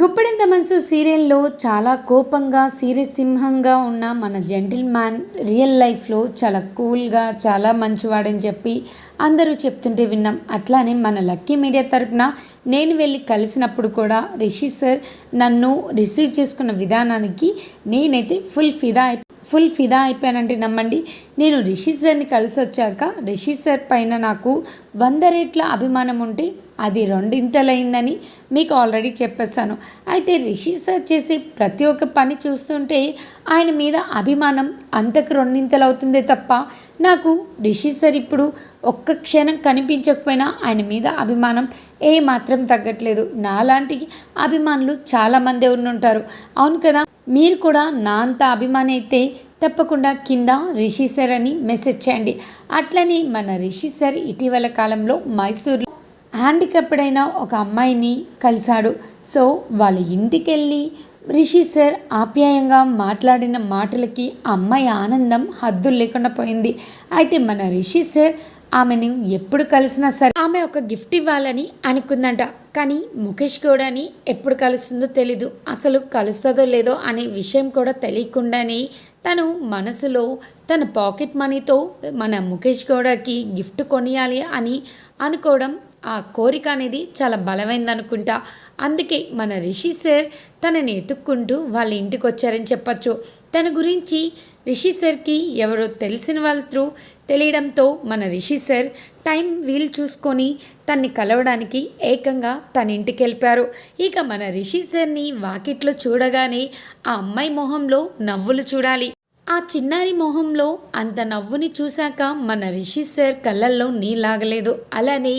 గుప్పెడింత మనసు సీరియల్లో చాలా కోపంగా సింహంగా ఉన్న మన జెంటిల్ మ్యాన్ రియల్ లైఫ్లో చాలా కూల్గా చాలా మంచివాడని చెప్పి అందరూ చెప్తుంటే విన్నాం. అట్లానే మన లక్కీ మీడియా తరపున నేను వెళ్ళి కలిసినప్పుడు కూడా రిషి సార్ నన్ను రిసీవ్ చేసుకున్న విధానానికి నేనైతే ఫుల్ ఫిదా ఫుల్ ఫిదా అయిపోయానంటే నమ్మండి. నేను రిషి సార్ని కలిసి వచ్చాక రిషి సార్ పైన నాకు వంద రేట్ల అభిమానం ఉంటే అది రెండింతలైందని మీకు ఆల్రెడీ చెప్పేస్తాను అయితే రిషి సార్ చేసే ప్రతి ఒక్క పని చూస్తుంటే ఆయన మీద అభిమానం అంతకు రెండింతలు అవుతుందే తప్ప నాకు రిషి సార్ ఇప్పుడు ఒక్క క్షణం కనిపించకపోయినా ఆయన మీద అభిమానం ఏ మాత్రం తగ్గట్లేదు. నాలాంటి అభిమానులు చాలామందే ఉండుంటారు. అవును కదా? మీరు కూడా నా అంత అభిమాని అయితే తప్పకుండా కింద రిషి సార్ అని మెసేజ్ చేయండి. అట్లనే మన రిషి సార్ ఇటీవల కాలంలో మైసూర్లో హ్యాండిక్యాప్డ్ అయిన ఒక అమ్మాయిని కలిశాడు. సో వాళ్ళ ఇంటికి వెళ్ళి రిషి సార్ ఆప్యాయంగా మాట్లాడిన మాటలకి అమ్మాయి ఆనందం హద్దులు లేకుండా పోయింది. అయితే మన రిషి సార్ ఆమెను ఎప్పుడు కలిసినా సరే ఆమె ఒక గిఫ్ట్ ఇవ్వాలని అనుకుందంట. కానీ ముఖేష్ గౌడని ఎప్పుడు కలుస్తుందో తెలీదు. అసలు కలుస్తుందో లేదో అనే విషయం కూడా తెలియకుండానే తను మనసులో తన పాకెట్ మనీతో మన ముఖేష్ గౌడకి గిఫ్ట్ కొనియాలి అని అనుకోవడం ఆ కోరిక అనేది చాలా బలమైంది అనుకుంటా అందుకే మన రిషి సార్ తనని ఎత్తుక్కుంటూ వాళ్ళ ఇంటికి వచ్చారని చెప్పచ్చు. తన గురించి రిషి సార్కి ఎవరో తెలిసిన వాళ్ళ త్రూ తెలియడంతో మన రిషి సార్ టైం వీలు చూసుకొని తన్ని కలవడానికి ఏకంగా తన ఇంటికి వెళ్ళిపారు ఇక మన రిషి సార్ని వాకిట్లో చూడగానే ఆ అమ్మాయి మొహంలో నవ్వులు చూడాలి. ఆ చిన్నారి మొహంలో అంత నవ్వుని చూశాక మన రిషి సార్ కళ్ళల్లో నీళ్ళాగలేదు అలానే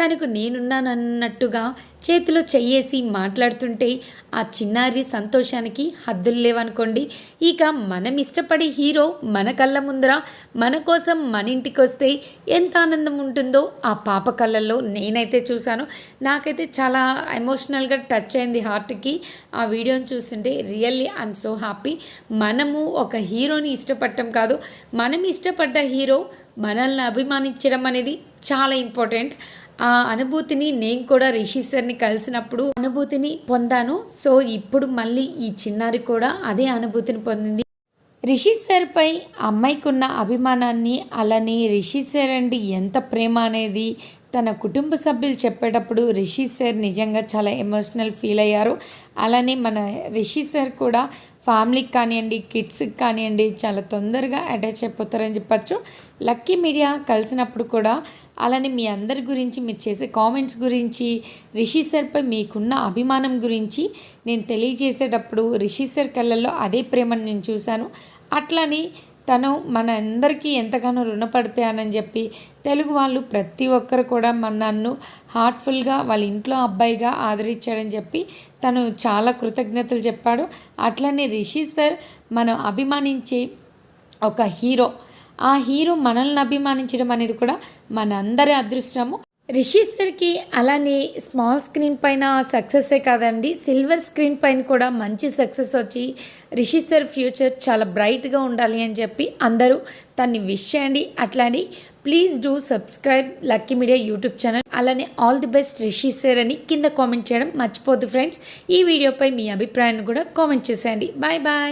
తనకు నేనున్నానన్నట్టుగా చేతిలో చెయ్యేసి మాట్లాడుతుంటే ఆ చిన్నారి సంతోషానికి హద్దులు లేవనుకోండి. ఇక మనం ఇష్టపడే హీరో మన కళ్ళ ముందర మన కోసం మన ఇంటికి వస్తే ఎంత ఆనందం ఉంటుందో ఆ పాప కళ్ళల్లో నేనైతే చూశాను. నాకైతే చాలా ఎమోషనల్గా టచ్ అయింది హార్ట్కి. ఆ వీడియోని చూస్తుంటే రియల్లీ ఐఎమ్ సో హ్యాపీ. మనము ఒక హీరోని ఇష్టపడటం కాదు మనం ఇష్టపడ్డ హీరో మనల్ని అభిమానించడం అనేది చాలా ఇంపార్టెంట్. ఆ అనుభూతిని నేను కూడా రిషి సార్ని కలిసినప్పుడు అనుభూతిని పొందాను. సో ఇప్పుడు మళ్ళీ ఈ చిన్నారి కూడా అదే అనుభూతిని పొందింది. రిషి సార్పై అమ్మాయికున్న అభిమానాన్ని అలానే రిషి సార్ అండి ఎంత ప్రేమ అనేది తన కుటుంబ సభ్యులు చెప్పేటప్పుడు రిషి సార్ నిజంగా చాలా ఎమోషనల్ ఫీల్ అయ్యారు. అలానే మన రిషి సార్ కూడా ఫ్యామిలీకి కానివ్వండి కిడ్స్కి కానివ్వండి చాలా తొందరగా అటాచ్ అయిపోతారని చెప్పచ్చు. లక్కీ మీడియా కలిసినప్పుడు కూడా అలానే మీ అందరి గురించి మీరు చేసే కామెంట్స్ గురించి రిషి సార్పై మీకున్న అభిమానం గురించి నేను తెలియజేసేటప్పుడు రిషి సార్ కళ్ళల్లో అదే ప్రేమను నేను చూశాను. అట్లని తను మన అందరికీ ఎంతగానో రుణపడిపోయానని చెప్పి తెలుగు వాళ్ళు ప్రతి ఒక్కరు కూడా మన నన్ను హార్ట్ఫుల్గా వాళ్ళ ఇంట్లో అబ్బాయిగా ఆదరించాడని చెప్పి తను చాలా కృతజ్ఞతలు చెప్పాడు. అట్లనే రిషి సార్ మనం అభిమానించే ఒక హీరో. ఆ హీరో మనల్ని అభిమానించడం అనేది కూడా మనందరి అదృష్టము. రిషి సార్కి అలానే స్మాల్ స్క్రీన్ పైన సక్సెసే కాదండి. సిల్వర్ స్క్రీన్ పైన కూడా మంచి సక్సెస్ వచ్చి రిషి సార్ ఫ్యూచర్ చాలా బ్రైట్గా ఉండాలి అని చెప్పి అందరూ తన్ని విష్ చేయండి. అట్లానే please do subscribe Lucky Media YouTube channel. అలానే all the best Rishi sir అని కింద కామెంట్ చేయడం మర్చిపోద్దు ఫ్రెండ్స్. ఈ వీడియోపై మీ అభిప్రాయాన్ని కూడా కామెంట్ చేసేయండి. Bye bye.